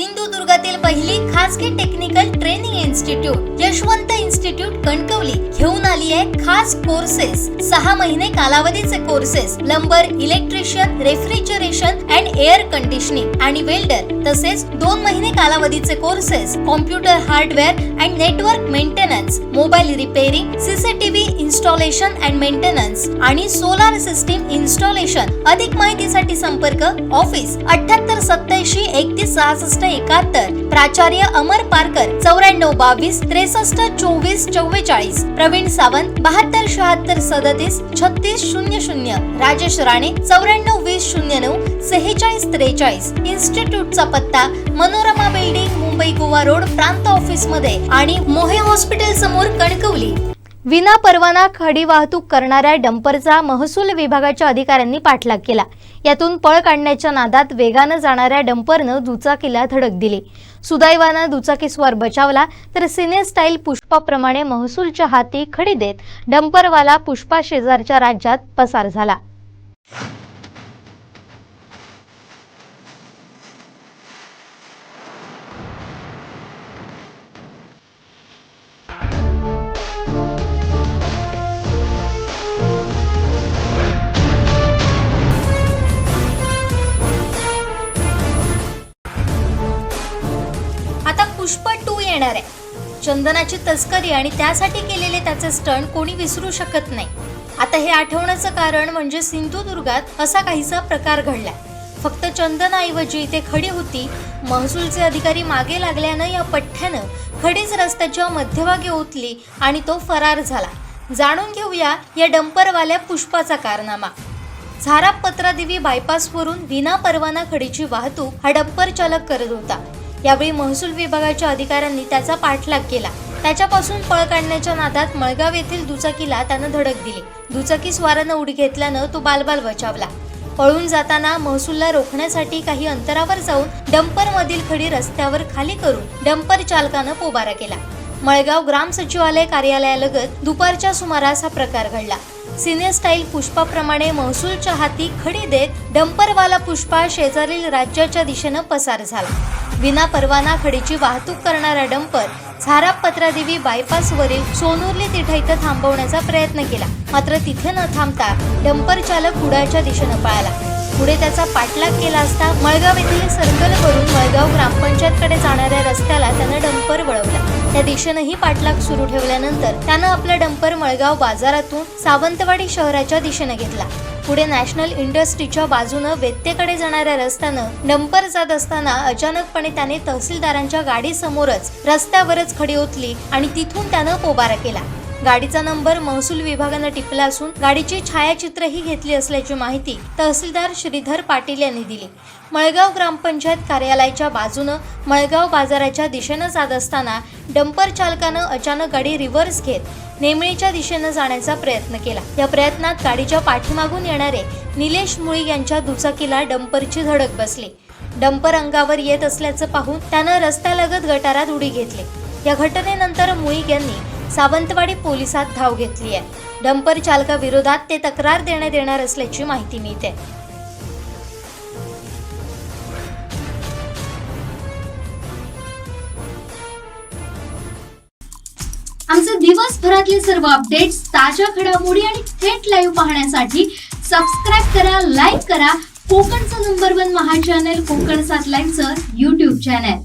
सिंधुदुर्गातील पहिली खासगी technical training institute Yashwant institute Kankavli घेऊन आली आहे खास कोर्सेस सहा महिने कालावधीचे courses plumber electrician refrigeration and air conditioning आणि वेल्डर तसेच दोन महिने कालावधीचे courses computer hardware and network maintenance mobile repairing CCTV installation and maintenance आणि सोलार सिस्टीम इन्स्टॉलेशन अधिक माहितीसाठी संपर्क ऑफिस अठ्याहत्तर सत्याऐंशी एकतीस सहासष्ट एकाहत्तर. प्राचार्य अमर पारकर चौऱ्याण्णव बावीस त्रेसष्ट चोवीस चव्वेचाळीस. प्रवीण सावंत बहात्तर शहात्तर सदतीस छत्तीस शून्य शून्य. राजेश राणे चौऱ्याण्णव वीस शून्य नऊ सेहेचाळीस त्रेचाळीस. इन्स्टिट्यूटचा पत्ता मनोरमा बिल्डिंग मुंबई गोवा रोड प्रांत ऑफिसमध्ये आणि मोहे हॉस्पिटल समोर कणकवली. विना परवाना खडी वाहतूक करणाऱ्या डंपरचा महसूल विभागाच्या अधिकाऱ्यांनी पाठलाग केला. यातून पळ काढण्याच्या नादात वेगानं जाणाऱ्या डंपरनं दुचाकीला धडक दिली. सुदैवानं दुचाकीस्वार बचावला तर सिने स्टाईल पुष्पाप्रमाणे महसूलच्या हाती खडी देत डंपरवाला पुष्पा शेजारच्या राज्यात पसार झाला. पुष्प टू येणार आहे. चंदनाची तस्करी आणि त्यासाठी केलेले त्याचे स्टंट कोणी विसरू शकत नाही. आता हे आठवण्याचं कारण म्हणजे सिंधुदुर्गात असा काहीसा प्रकार घडला फक्त चंदनाऐवजी इथे खडी होती महसूलचे अधिकारी मागे लागल्यानं या पठ्ठ्यानं खडीच रस्त्याच्या मध्यभागी ओतली आणि तो फरार झाला. जाणून घेऊया या डंपरवाल्या पुष्पाचा कारनामा. झारा पत्रादेवी बायपासवरून विना परवाना खडीची वाहतूक हा डंपर चालक करत होता. यावेळी महसूल विभागाच्या अधिकाऱ्यांनी त्याचा पाठलाग केला. त्याच्यापासून पळ काढण्याच्या नादात मळगाव येथील दुचाकीला त्यानं धडक दिली. दुचाकी स्वारानं उडी घेतल्यानं तो बालबाल बचावला. पळून जाताना महसूलला रोखण्यासाठी काही अंतरावर जाऊन डंपर मधील खडी रस्त्यावर खाली करून डंपर चालकानं पोबारा केला. मळगाव ग्राम सचिवालय कार्यालयालगत दुपारच्या सुमारास हा प्रकार घडला. सिने स्टाईल पुष्पाप्रमाणे महसूलच्या हाती खडी देत डंपरवाला पुष्पा शेजारील राज्याच्या दिशेनं पसार झाला. विना परवाना खडीची वाहतूक करणारा डंपर झारा पत्रादेवी बायपासवरील सोनुर्ली तिठा इथं थांबवण्याचा प्रयत्न केला. मात्र तिथे न थांबता डंपर चालक पुढाच्या दिशेनं पळाला. पुढे त्याचा पाठलाग केला असता मळगाव येथील सर्कल करून मळगाव ग्रामपंचायतकडे जाणाऱ्या रस्त्याला त्यानं डंपर वळवला. त्या दिशेनंही पाठलाग सुरू ठेवल्यानंतर त्यानं आपला डंपर मळगाव बाजारातून सावंतवाडी शहराच्या दिशेनं घेतला. पुढे नॅशनल इंडस्ट्रीच्या बाजूनं वेत्तेकडे जाणाऱ्या रस्त्यानं डंपर जात असताना अचानकपणे त्याने तहसीलदारांच्या गाडीसमोरच रस्त्यावरच खडी ओतली आणि तिथून त्यानं पोबारा केला. गाडीचा नंबर महसूल विभागानं टिपला असून गाडीची छायाचित्रही घेतली असल्याची माहिती तहसीलदार श्रीधर पाटील यांनी दिली. मळगाव ग्रामपंचायत कार्यालयाच्या बाजूनं मळगाव बाजाराच्या दिशेनं जात असताना डंपर चालकानं अचानक गाडी रिव्हर्स घेत नेमळीच्या दिशेनं जाण्याचा प्रयत्न केला. या प्रयत्नात गाडीच्या पाठीमागून येणारे निलेश मुळी यांच्या दुचाकीला डंपरची धडक बसली. डंपर अंगावर येत असल्याचं पाहून त्यानं रस्त्यालगत गटारात उडी घेतली. या घटनेनंतर मुळीक यांनी सावंतवाडी पोलिसात धाव घेतली आहे. डंपर चालकाविरोधात ते तक्रार देण्यात येणार असल्याची माहिती मिळते. आमचे दिवसभरातले सर्व अपडेट्स ताज्या घडामोडी आणि थेट लाईव्ह पाहण्यासाठी सबस्क्राईब करा लाईक करा. कोकणचं number one Maha channel Konkan सात लाईनचं युट्यूब चॅनल